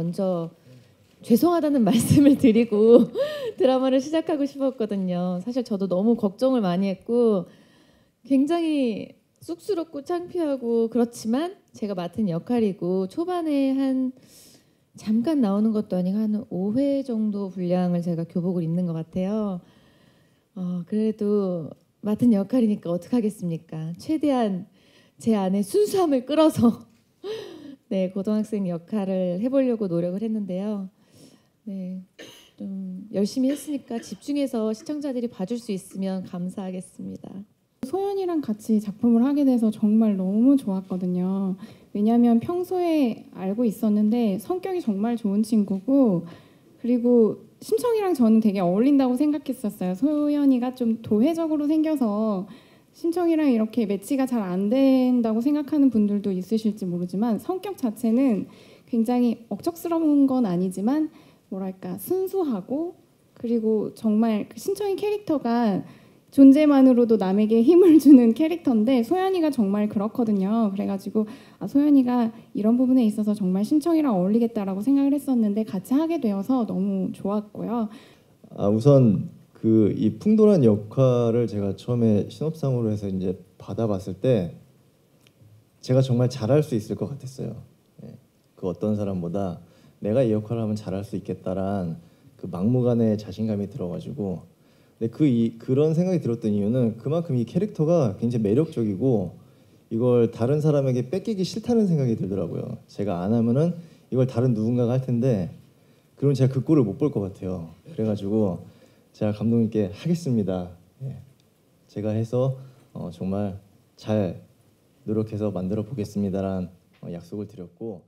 먼저 죄송하다는 말씀을 드리고 드라마를 시작하고 싶었거든요. 사실 저도 너무 걱정을 많이 했고 굉장히 쑥스럽고 창피하고 그렇지만 제가 맡은 역할이고 초반에 한 잠깐 나오는 것도 아니고 한 5회 정도 분량을 제가 교복을 입는 것 같아요. 어, 그래도 맡은 역할이니까 어떡하겠습니까? 최대한 제 안에 순수함을 끌어서 네 고등학생 역할을 해보려고 노력을 했는데요. 네, 좀 열심히 했으니까 집중해서 시청자들이 봐줄 수 있으면 감사하겠습니다. 소연이랑 같이 작품을 하게 돼서 정말 너무 좋았거든요. 왜냐하면 평소에 알고 있었는데 성격이 정말 좋은 친구고 그리고 심청이랑 저는 되게 어울린다고 생각했었어요. 소연이가 좀 도회적으로 생겨서 심청이랑 이렇게 매치가 잘 안 된다고 생각하는 분들도 있으실지 모르지만 성격 자체는 굉장히 억척스러운 건 아니지만 뭐랄까 순수하고 그리고 정말 그 신청이 캐릭터가 존재만으로도 남에게 힘을 주는 캐릭터인데 소연이가 정말 그렇거든요. 그래가지고 아, 소연이가 이런 부분에 있어서 정말 신청이랑 어울리겠다라고 생각을 했었는데 같이 하게 되어서 너무 좋았고요. 아 우선 그 이 풍도란 역할을 제가 처음에 신업상으로 해서 이제 받아봤을 때 제가 정말 잘할 수 있을 것 같았어요. 예. 그 어떤 사람보다 내가 이 역할을 하면 잘할 수 있겠다란 그 막무가내 자신감이 들어가지고 근데 그 이, 그런 생각이 들었던 이유는 그만큼 이 캐릭터가 굉장히 매력적이고 이걸 다른 사람에게 뺏기기 싫다는 생각이 들더라고요. 제가 안 하면은 이걸 다른 누군가가 할 텐데 그러면 제가 그 꼴을 못 볼 것 같아요. 그래가지고 제가 감독님께 하겠습니다. 예. 제가 해서 어, 정말 잘 노력해서 만들어 보겠습니다라는 어, 약속을 드렸고